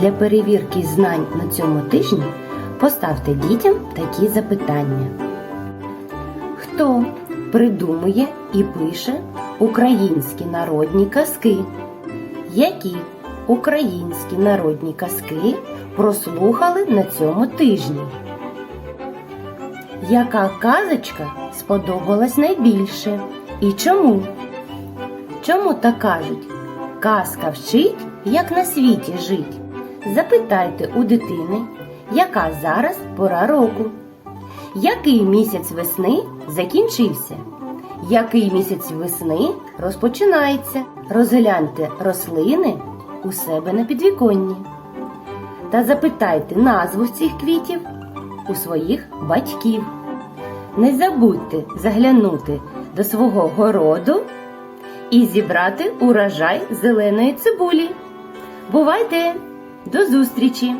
Для перевірки знань на цьому тижні поставте дітям такі запитання. Хто придумує і пише українські народні казки? Які українські народні казки прослухали на цьому тижні? Яка казочка сподобалась найбільше? І чому? Чому так кажуть? Казка вчить, як на світі жить. Запитайте у дитини, яка зараз пора року. Який місяць весни закінчився? Який місяць весни розпочинається? Розгляньте рослини у себе на підвіконні. Та запитайте назву цих квітів у своїх батьків. Не забудьте заглянути до свого городу і зібрати урожай зеленої цибулі. Бувайте! До зустрічі!